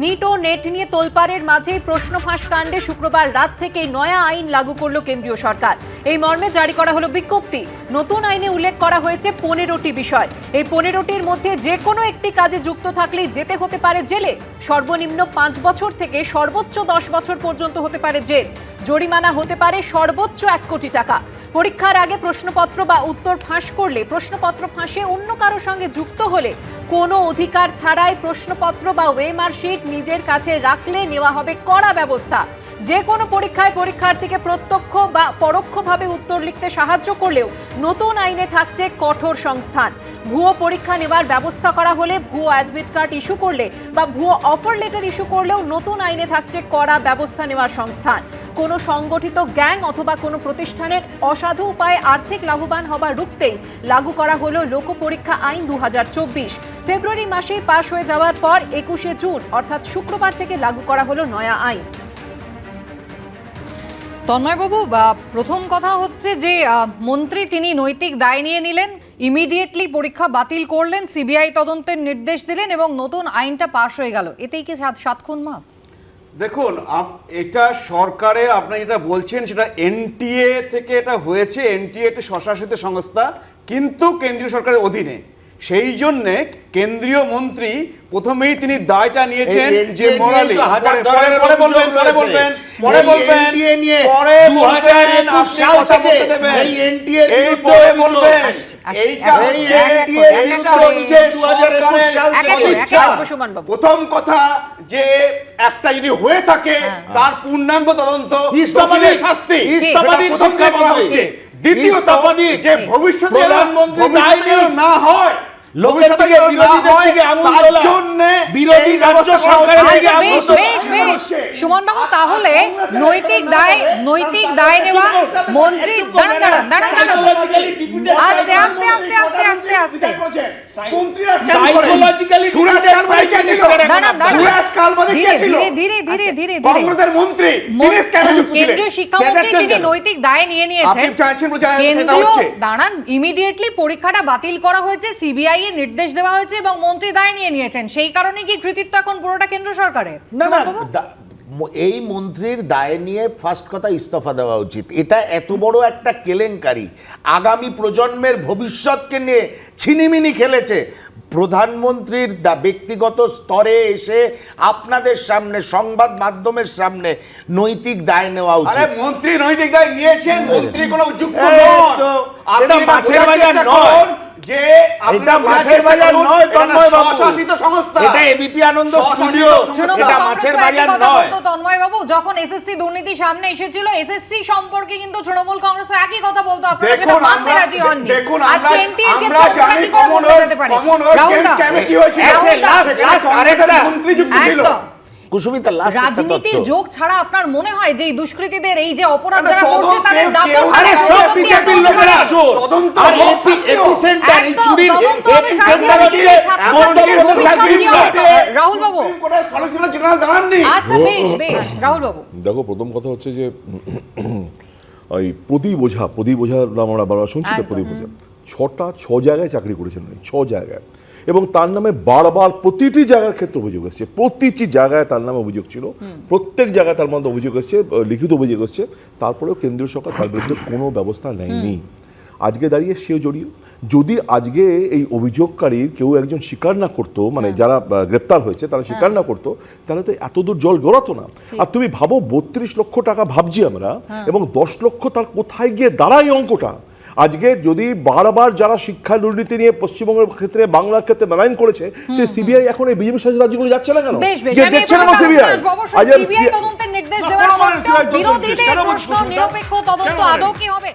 NEET ও net নিয়ে তোলপাড়ের মাঝেই প্রশ্ন ফাঁস কাণ্ডে শুক্রবার রাত থেকেই নয়া আইন লাগু করল কেন্দ্রীয় সরকার। এই মর্মে জারি করা হলো বিজ্ঞপ্তি। নতুন আইনে উল্লেখ করা হয়েছে পনেরোটি বিষয়। এই পনেরোটির মধ্যে যে কোনো একটি কাজে যুক্ত থাকলেই যেতে হতে পারে জেলে। সর্বনিম্ন পাঁচ বছর থেকে সর্বোচ্চ দশ বছর পর্যন্ত হতে পারে জেল। জরিমানা হতে পারে সর্বোচ্চ এক কোটি টাকা। পরীক্ষার আগে প্রশ্নপত্র বা উত্তর ফাঁস করলে প্রশ্নপত্র ফাঁসে অন্য কারও সঙ্গে যুক্ত হলে কোনো অধিকার ছাড়াই প্রশ্নপত্র বা ওয়েমার্কশিট নিজের কাছে রাখলে নেওয়া হবে কড়া ব্যবস্থা। যে কোনো পরীক্ষায় পরীক্ষার্থীকে প্রত্যক্ষ বা পরোক্ষভাবে উত্তর লিখতে সাহায্য করলেও নতুন আইনে থাকছে কঠোর সংস্থান। ভুয়ো পরীক্ষা নেওয়ার ব্যবস্থা করা হলে ভুয়ো অ্যাডমিট কার্ড ইস্যু করলে বা ভুয়ো অফার লেটার ইস্যু করলেও নতুন আইনে থাকছে কড়া ব্যবস্থা নেওয়ার সংস্থান। কোনো সংগঠিত গ্যাং অথবা কোনো প্রতিষ্ঠানের অসাধু উপায়ে আর্থিক লাভবান হবার রুখতেই লাগু করা হলো লোক পরীক্ষা আইন দু হাজার চব্বিশ। ফেব্রুয়ারি মাসেই পাশ হয়ে যাওয়ার পর একুশে জুন, অর্থাৎ শুক্রবার থেকে লাগু করা হলো নয়া আইন। তন্ময়বাবু প্রথম কথা হচ্ছে যে মন্ত্রী তিনি নৈতিক দায় নিয়ে নিলেন, ইমিডিয়েটলি পরীক্ষা বাতিল করলেন, সিবিআই তদন্তের নির্দেশ দিলেন এবং নতুন আইনটা পাশ হয়ে গেল। এতেই কি সাত খুন মাফ? দেখুন এটা সরকারের আপনি যেটা বলছেন সেটা এনটিএ থেকে এটা হয়েছে, এনটিএ একটি স্বশাসিত সংস্থা, কিন্তু কেন্দ্রীয় সরকারের অধীনে। সেই জন্যে কেন্দ্রীয় মন্ত্রী প্রথমেই তিনি দায়টা নিয়েছেন যে মরালি নিয়ে পরে- পরে বলবেন পরে বলবেন পরে বলবেন পরে বলবেন আপনি কথা বলতে দেবেন এই পরে বলবেন আসছে, আসছে। এইটা হচ্ছে এইটা হচ্ছে অভিযোগ 2021 সরকারের সাল থেকে। সদিচ্ছা। একে আসবে সুমনবাবু। প্রথম কথা যে একটা যদি হয়ে থাকে তার পূর্ণাঙ্গ তদন্ত। শাস্তি দ্বিতীয়ত যে ভবিষ্যতে প্রধানমন্ত্রী। না হয় লোকের ভবিষ্যতে দিকে যেন না বিরোধীদের দিকে আঙুল তার তোলা। জন্যে বিরোধী এই রাজ্য ব্যবস্থা করা সরকারের হচ্ছে। দিকে আঙুল বেশ তোলা। বেশ বেশ সুমনবাবু তাহলে নৈতিক দায় নৈতিক দায় নেওয়া মন্ত্রী দাঁড়ান দাঁড়ান দাঁড়ান আস্তে, আস্তে, আস্তে, আস্তে, আস্তে, আস্তে। পরীক্ষাটা বাতিল করা হয়েছে সিবিআই এর নির্দেশ দেওয়া হয়েছে এবং মন্ত্রী দায় নিয়ে নিয়েছেন। সেই কারণে কি কৃতিত্ব এখন পুরোটা কেন্দ্র সরকারের? এই মন্ত্রীর দায় নিয়ে ফার্স্ট কথা ইস্তফা দেওয়া উচিত। এটা এত বড় একটা কেলেঙ্কারি। আগামী প্রজন্মের ভবিষ্যৎকে নিয়ে ছিনিমিনি খেলেছে। প্রধানমন্ত্রীর দা ব্যক্তিগত স্তরে এসে আপনাদের সামনে সংবাদ মাধ্যমের সামনে নৈতিক দায় নেওয়া আরে উচিত মন্ত্রী নৈতিক দায় নিয়েছেন মন্ত্রী কোনো যুক্ত নন। আপনি মাছের বাজার। করুন। যে এটা মাছের বাজার নয় তন্ময় বাবু। স্বশাসিত সংস্থা। এটা এবিপি আনন্দ স্টুডিও। এটা মাছের বাজার নয়। তন্ময় বাবু যখন এসএসসি দুর্নীতি সামনে এসেছিল এসএসসি সম্পর্কে কিন্তু তৃণমূল কংগ্রেসও একই কথা বলতো। আপনারা সেটা দেখুন মানতে আমরা রাজি হননি। দেখুন আজকে আমরা এনটিএর আমরা ক্ষেত্রে জানি কি করে বলতে যেতে পারে। গেমস কি হয়েছিল? last, last, আরেকটা। মন্ত্রী যুক্ত ছিল। কুসুমিতা লাস্ট রাজনীতির যোগ ছাড়া আপনার মনে হয় যে এই দুষ্কৃতীদের এই যে অপরাধ যারা করছে তাদের দাপট আরে সব বিজেপির লোকেরা চোর তদন্ত এপিসেন্টার এই চুরির এপিসেন্টার হচ্ছে। রাহুল বাবু সলিসিটর জেনারেল দাঁড়াননি আচ্ছা বেশ বেশ রাহুল বাবু। দেখো প্রথম কথা হচ্ছে যে ওই প্রদীপ ওঝা প্রদীপ ওঝার নাম আমরা বারবার শুনছি তো প্রদীপ ওঝা ছটা ছ জায়গায় চাকরি করেছেন উনি ছ জায়গায়। এবং তার নামে বারবার প্রতিটি জায়গার ক্ষেত্রে অভিযোগ এসছে। প্রতিটি জায়গায় তার নামে অভিযোগ ছিল। প্রত্যেক জায়গায় তার মধ্যে অভিযোগ এসছে লিখিত অভিযোগ এসছে। তারপরেও কেন্দ্রীয় সরকার তার বিরুদ্ধে কোনো ব্যবস্থা নেয়নি। আজকে দাঁড়িয়ে সেও জড়িয়ে। যদি আজকে এই অভিযোগকারীর কেউ একজন স্বীকার না করতো মানে যারা গ্রেপ্তার হয়েছে তারা স্বীকার না করতো তাহলে তো এত দূর জল গড়াতো না। আর তুমি ভাবো বত্রিশ লক্ষ টাকা ভাবছি আমরা এবং দশ লক্ষ তার কোথায় গিয়ে দাঁড়ায় অঙ্কটা? আজকে যদি বারবার যারা শিক্ষা দুর্নীতি নিয়ে পশ্চিমবঙ্গের ক্ষেত্রে বাংলার ক্ষেত্রে মেলাইন করেছে সে সিবিআই এখন এই বিজেপি শাসিত রাজ্যগুলো যাচ্ছে না কেন? যে দেখছে না সিবিআই? আজকে সিবিআই তদন্তের নির্দেশ দেওয়া সত্ত্বেও বিরোধীদের প্রশ্ন নিরপেক্ষ তদন্ত? আদৌ কি হবে?